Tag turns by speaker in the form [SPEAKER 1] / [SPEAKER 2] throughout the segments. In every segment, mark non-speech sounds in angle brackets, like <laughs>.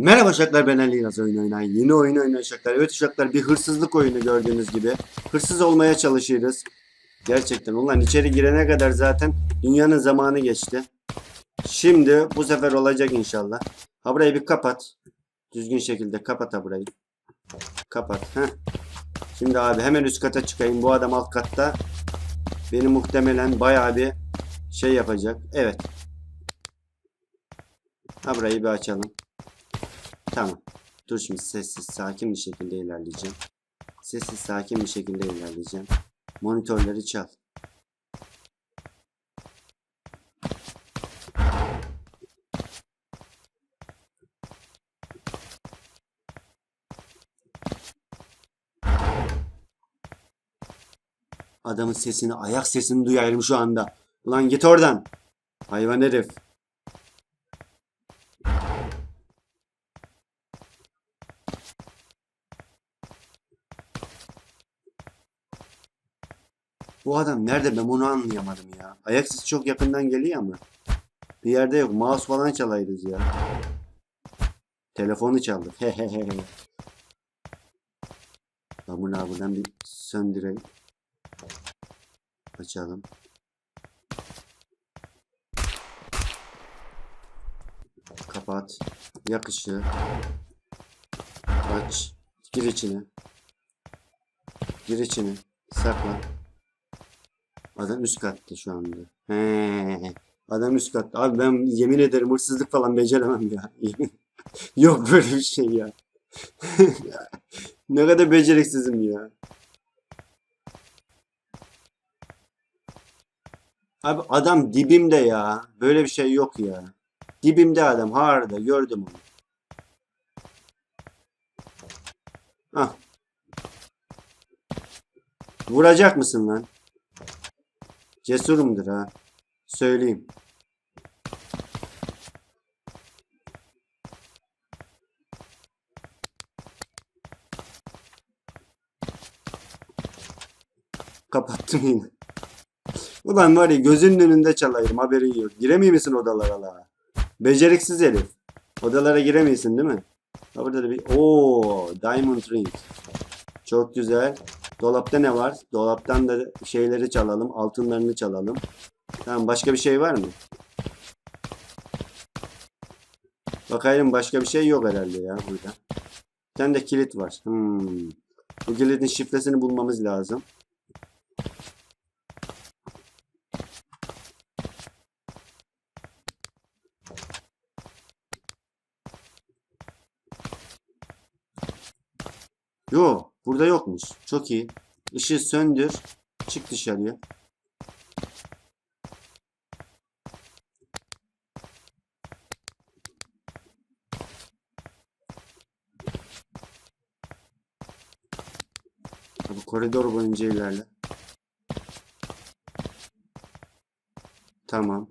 [SPEAKER 1] Merhaba uşaklar ben Ali Yaz oyun oynayan yeni oyun oynayan uşaklar. Evet uşaklar bir hırsızlık oyunu gördüğünüz gibi. Hırsız olmaya çalışıyoruz. Gerçekten ulan içeri girene kadar zaten dünyanın zamanı geçti. Şimdi bu sefer olacak inşallah. Ha burayı bir kapat. Düzgün şekilde kapat ha burayı. Kapat. Heh. Şimdi abi hemen üst kata çıkayım. Bu adam alt katta. Beni muhtemelen bayağı bir şey yapacak. Evet. Ha burayı bir açalım. Tamam. Dur şimdi sessiz sakin bir şekilde ilerleyeceğim. Sessiz sakin bir şekilde ilerleyeceğim. Monitörleri çal. Adamın sesini, ayak sesini duyarım şu anda. Ulan git oradan. Hayvan herif. Bu adam nerede ben onu anlayamadım ya. Ayak sesi çok yakından geliyor ama. Bir yerde yok. Mouse falan çalayız ya. Telefonu çaldı. Hehehe. Ben bunu buradan bir söndüreyim. Açalım. Kapat. Yak ışığı. Aç. Gir içine. Gir içine. Saklan. Adam üst katta şu anda. He. Adam üst katta. Abi ben yemin ederim hırsızlık falan beceremem ya. <laughs> Yok böyle bir şey ya. <laughs> ne kadar beceriksizim ya. Abi adam dibimde ya. Böyle bir şey yok ya. Dibimde adam. Harda gördüm onu. Ah. Vuracak mısın lan? Cesurumdur ha. Söyleyeyim. Kapattım yine. Ulan var ya gözünün önünde çalayım haberin yok. Giremiyor musun odalara la? Beceriksiz herif. Odalara giremiyorsun değil mi? Ha burada da bir... Oo, Diamond Ring. Çok güzel. Dolapta ne var? Dolaptan da şeyleri çalalım. Altınlarını çalalım. Tamam başka bir şey var mı? Bakayım başka bir şey yok herhalde ya burada. Bir tane de kilit var. Hmm. Bu kilidin şifresini bulmamız lazım. Yo, burada yokmuş. Çok iyi. Işığı söndür. Çık dışarıya. Bu koridor boyunca ilerle. Tamam.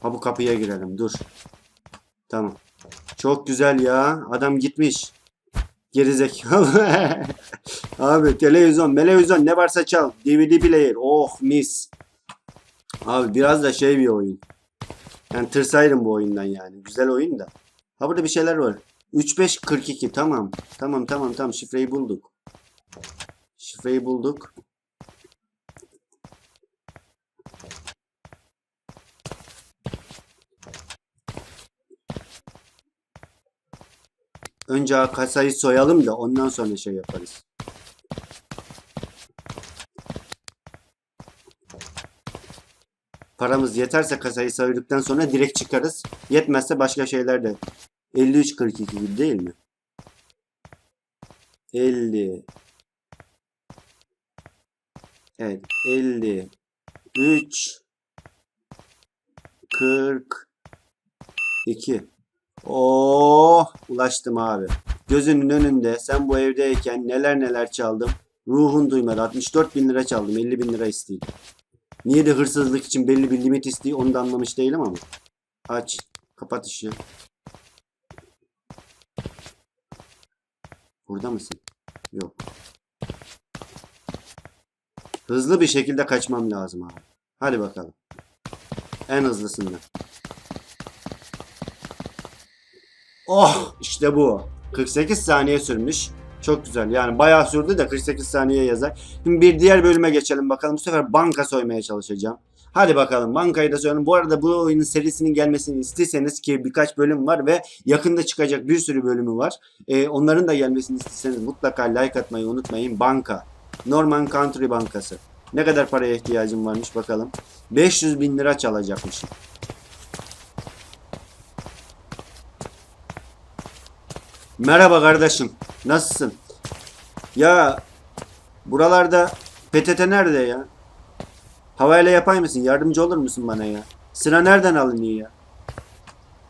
[SPEAKER 1] Ha bu kapıya girelim. Dur. Tamam. Çok güzel ya. Adam gitmiş. Gerizekalı. <laughs> Abi televizyon, televizyon ne varsa çal. DVD player. Oh mis. Abi biraz da şey bir oyun. Yani tırsaydım bu oyundan yani. Güzel oyun da. Ha burada bir şeyler var. 3542 tamam. Tamam tamam tamam şifreyi bulduk. Şifreyi bulduk. Önce kasayı soyalım da ondan sonra şey yaparız. Paramız yeterse kasayı soyduktan sonra direkt çıkarız. Yetmezse başka şeyler de. 53.42 gibi değil mi? 50 Evet 50 3 42 Oh ulaştım abi. Gözünün önünde sen bu evdeyken neler neler çaldım. Ruhun duymadı. 64 bin lira çaldım. 50 bin lira isteydim. Niye de hırsızlık için belli bir limit istiyor onu da anlamış değilim ama. Aç. Kapat ışığı. Burada mısın? Yok. Hızlı bir şekilde kaçmam lazım abi. Hadi bakalım. En hızlısından. Oh işte bu. 48 saniye sürmüş. Çok güzel. Yani bayağı sürdü de 48 saniye yazar. Şimdi bir diğer bölüme geçelim bakalım. Bu sefer banka soymaya çalışacağım. Hadi bakalım bankayı da söyleyeyim. Bu arada bu oyunun serisinin gelmesini istiyorsanız ki birkaç bölüm var ve yakında çıkacak bir sürü bölümü var. Ee, onların da gelmesini istiyorsanız mutlaka like atmayı unutmayın. Banka. Norman Country Bankası. Ne kadar paraya ihtiyacım varmış bakalım. 500 bin lira çalacakmışım. Merhaba kardeşim. Nasılsın? Ya buralarda PTT nerede ya? Havayla yapay mısın? Yardımcı olur musun bana ya? Sıra nereden alınıyor ya?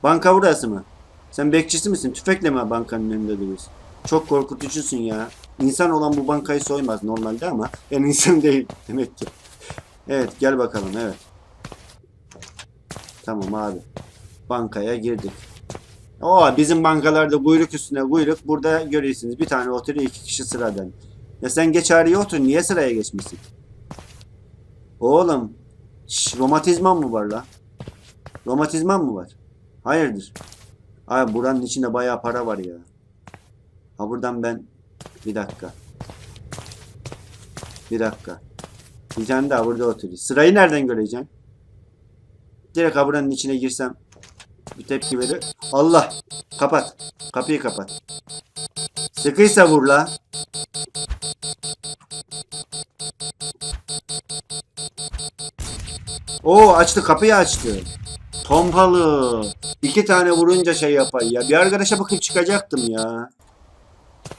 [SPEAKER 1] Banka burası mı? Sen bekçisi misin? Tüfekle mi bankanın önünde duruyorsun? Çok korkutucusun ya. İnsan olan bu bankayı soymaz normalde ama <laughs> ben insan değil demek ki. Evet gel bakalım evet. Tamam abi. Bankaya girdik. O bizim bankalarda kuyruk üstüne kuyruk. Burada görüyorsunuz bir tane oturuyor iki kişi sıradan. Ya sen geç otur. Niye sıraya geçmişsin? Oğlum. Şş, romatizman mı var la? Romatizman mı var? Hayırdır? Abi buranın içinde bayağı para var ya. Ha buradan ben bir dakika. Bir dakika. Bir tane daha burada oturuyor. Sırayı nereden göreceğim? Direkt ha buranın içine girsem bir tepki verir. Allah! Kapat. Kapıyı kapat. Sıkıysa vur la. Oo açtı kapıyı açtı. Pompalı. İki tane vurunca şey yapay ya. Bir arkadaşa bakıp çıkacaktım ya.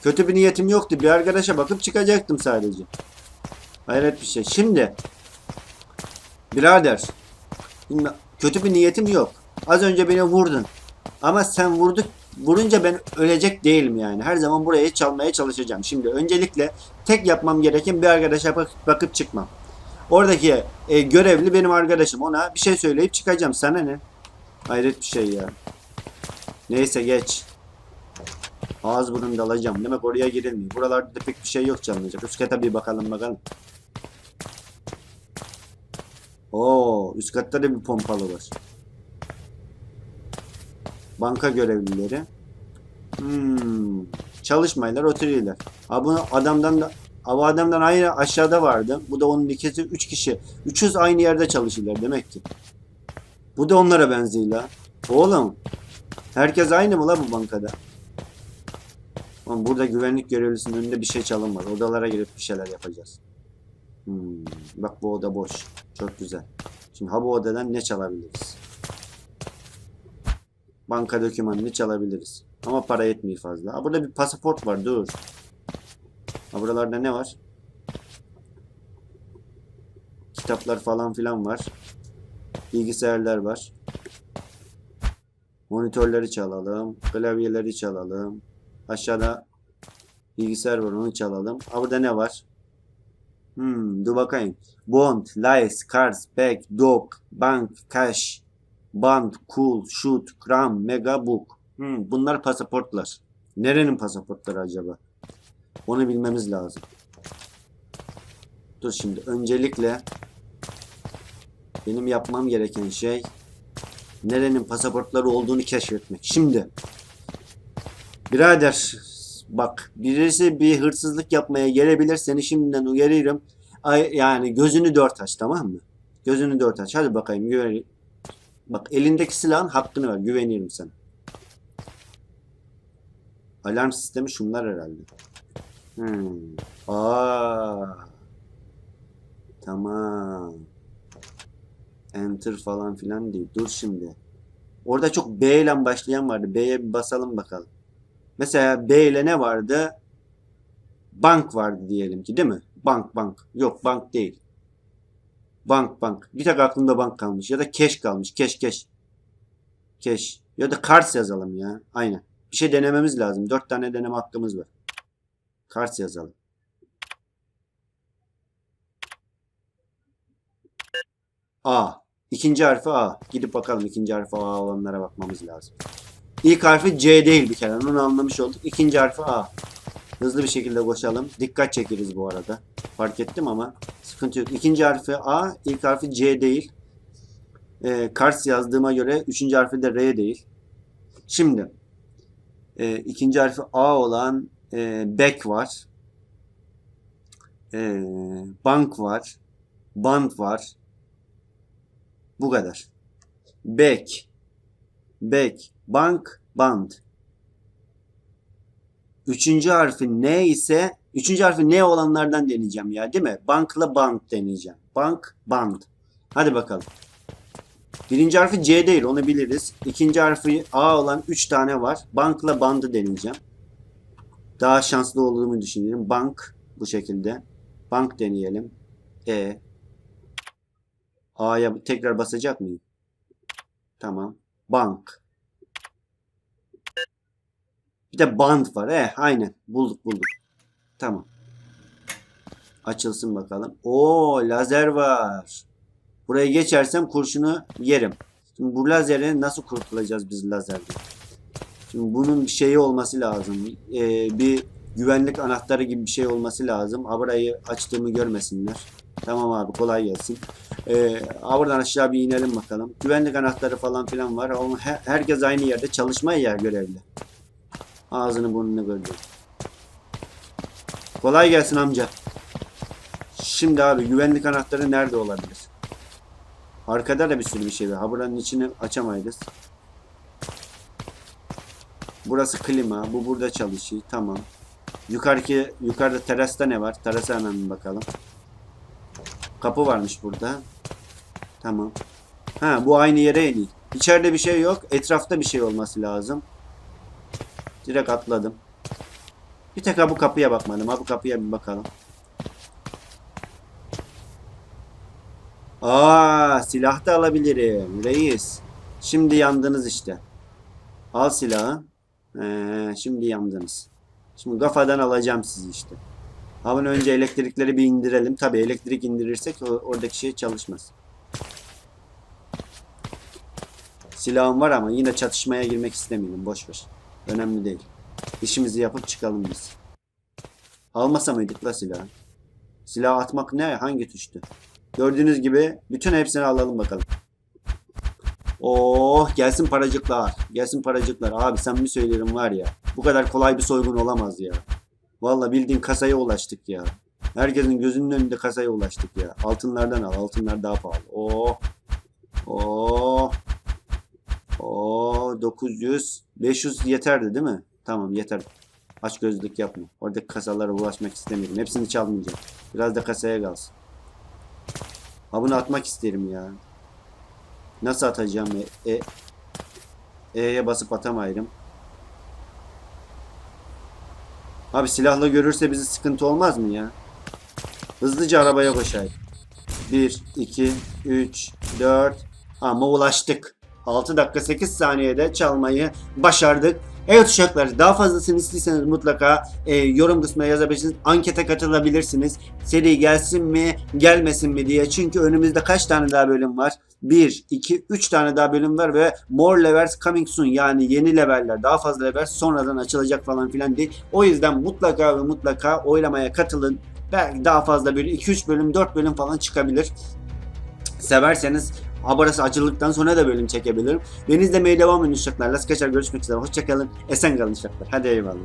[SPEAKER 1] Kötü bir niyetim yoktu. Bir arkadaşa bakıp çıkacaktım sadece. Hayret bir şey. Şimdi. Birader. Kötü bir niyetim yok. Az önce beni vurdun. Ama sen vurduk vurunca ben ölecek değilim yani. Her zaman burayı çalmaya çalışacağım. Şimdi öncelikle tek yapmam gereken bir arkadaşa bak- bakıp çıkmam. Oradaki e, görevli benim arkadaşım. Ona bir şey söyleyip çıkacağım. Sana ne? Hayret bir şey ya. Neyse geç. Ağız burun dalacağım. Demek oraya girilmiyor. Buralarda da pek bir şey yok çalınacak. Üst kata bir bakalım bakalım. Oo, üst katta da bir pompalı var. Banka görevlileri. Hmm. Çalışmaylar oturuyorlar. Ha bunu adamdan da ha bu adamdan aynı aşağıda vardı. Bu da onun ikisi üç kişi. Üçüz aynı yerde çalışıyorlar demek ki. Bu da onlara benziyor la. Oğlum. Herkes aynı mı la bu bankada? Oğlum burada güvenlik görevlisinin önünde bir şey çalınmaz. Odalara girip bir şeyler yapacağız. Hmm. Bak bu oda boş. Çok güzel. Şimdi ha bu odadan ne çalabiliriz? Banka dokümanını çalabiliriz. Ama para yetmiyor fazla. Ha, burada bir pasaport var dur. Ha, buralarda ne var? Kitaplar falan filan var. Bilgisayarlar var. Monitörleri çalalım. Klavyeleri çalalım. Aşağıda bilgisayar var onu çalalım. Ha, burada ne var? Hmm, dur bakayım. Bond, Lies, Cars, Bag, Dog, Bank, Cash, Band, Cool, Shoot, Gram, Mega Book. Hmm, bunlar pasaportlar. Nerenin pasaportları acaba? Onu bilmemiz lazım. Dur şimdi öncelikle benim yapmam gereken şey nerenin pasaportları olduğunu keşfetmek. Şimdi birader bak birisi bir hırsızlık yapmaya gelebilir seni şimdiden uyarıyorum. Ay, yani gözünü dört aç tamam mı? Gözünü dört aç. Hadi bakayım. Bak elindeki silahın hakkını ver. Güvenirim sana. Alarm sistemi şunlar herhalde. Hmm. Aa. Tamam. Enter falan filan değil. Dur şimdi. Orada çok B ile başlayan vardı. B'ye bir basalım bakalım. Mesela B ile ne vardı? Bank vardı diyelim ki değil mi? Bank bank. Yok bank değil. Bank bank. Bir tek aklımda bank kalmış. Ya da cash kalmış. Cash cash. Cash. Ya da kars yazalım ya. Aynen. Bir şey denememiz lazım. Dört tane deneme hakkımız var. Kars yazalım. A. İkinci harfi A. Gidip bakalım ikinci harfi A olanlara bakmamız lazım. İlk harfi C değil bir kere. Onu anlamış olduk. İkinci harfi A. Hızlı bir şekilde koşalım. Dikkat çekeriz bu arada. Fark ettim ama sıkıntı yok. İkinci harfi A, ilk harfi C değil. Ee, Kars yazdığıma göre üçüncü harfi de R değil. Şimdi E, ikinci harfi A olan e, Bek var. E, bank var. Band var. Bu kadar. Bek. Bek. Bank. Band. Üçüncü harfi ne ise üçüncü harfi ne olanlardan deneyeceğim ya değil mi? Bankla band deneyeceğim. Bank, band. Hadi bakalım. Birinci harfi C değil onu biliriz. İkinci harfi A olan 3 tane var. Bankla bandı deneyeceğim. Daha şanslı olduğumu düşünüyorum. Bank bu şekilde. Bank deneyelim. E. A'ya tekrar basacak mıyım? Tamam. Bank. Bir de band var. Eh aynen. Bulduk bulduk. Tamam. Açılsın bakalım. Oo lazer var. Buraya geçersem kurşunu yerim. Şimdi bu lazeri nasıl kurtulacağız biz lazerden? Şimdi bunun bir şeyi olması lazım. Ee, bir güvenlik anahtarı gibi bir şey olması lazım. Ha burayı açtığımı görmesinler. Tamam abi kolay gelsin. Ee, buradan aşağı bir inelim bakalım. Güvenlik anahtarı falan filan var. Ama he- herkes aynı yerde çalışmaya yer görevli. Ağzını burnunu gördü. Kolay gelsin amca. Şimdi abi güvenlik anahtarı nerede olabilir? Arkada da bir sürü bir şey var. Ha buranın içini açamayız. Burası klima. Bu burada çalışıyor. Tamam. Yukarıki yukarıda terasta ne var? Terasa hemen bakalım. Kapı varmış burada. Tamam. Ha bu aynı yere iniyor. İçeride bir şey yok. Etrafta bir şey olması lazım. Direkt atladım. Bir tek bu kapıya bakmadım. Ha bu kapıya bir bakalım. Aa, silah da alabilirim. Reis. Şimdi yandınız işte. Al silahı. Ee, şimdi yandınız. Şimdi kafadan alacağım sizi işte. Ama önce elektrikleri bir indirelim. Tabii elektrik indirirsek oradaki şey çalışmaz. Silahım var ama yine çatışmaya girmek istemiyorum. Boş ver. Önemli değil. İşimizi yapıp çıkalım biz. Almasa mıydık la silahı? Silah atmak ne? Hangi tuştu? Gördüğünüz gibi bütün hepsini alalım bakalım. Oh gelsin paracıklar. Gelsin paracıklar. Abi sen mi söylüyorum var ya. Bu kadar kolay bir soygun olamaz ya. Valla bildiğin kasaya ulaştık ya. Herkesin gözünün önünde kasaya ulaştık ya. Altınlardan al. Altınlar daha pahalı. Oh. Oh. Oh 900. 500 yeterdi değil mi? Tamam yeter. Aç gözlük yapma. Oradaki kasalara ulaşmak istemiyorum. Hepsini çalmayacağım. Biraz da kasaya kalsın. Ha bunu atmak isterim ya. Nasıl atacağım? E, e, E'ye basıp atamayırım. Abi silahla görürse bizi sıkıntı olmaz mı ya? Hızlıca arabaya koşayım. 1, 2, 3, 4. Ama ulaştık. 6 dakika 8 saniyede çalmayı başardık. Evet uşaklar daha fazlasını istiyorsanız mutlaka e, yorum kısmına yazabilirsiniz. Ankete katılabilirsiniz. Seri gelsin mi gelmesin mi diye. Çünkü önümüzde kaç tane daha bölüm var? 1, 2, 3 tane daha bölüm var ve more levels coming soon yani yeni leveller daha fazla level sonradan açılacak falan filan değil. O yüzden mutlaka ve mutlaka oylamaya katılın. Belki daha fazla böyle 2-3 bölüm 4 bölüm falan çıkabilir. Severseniz Haberası açıldıktan sonra da bölüm çekebilirim. Beni izlemeye devam edin uşaklar. Las kaçar görüşmek üzere. Hoşçakalın. Esen kalın uşaklar. Hadi eyvallah.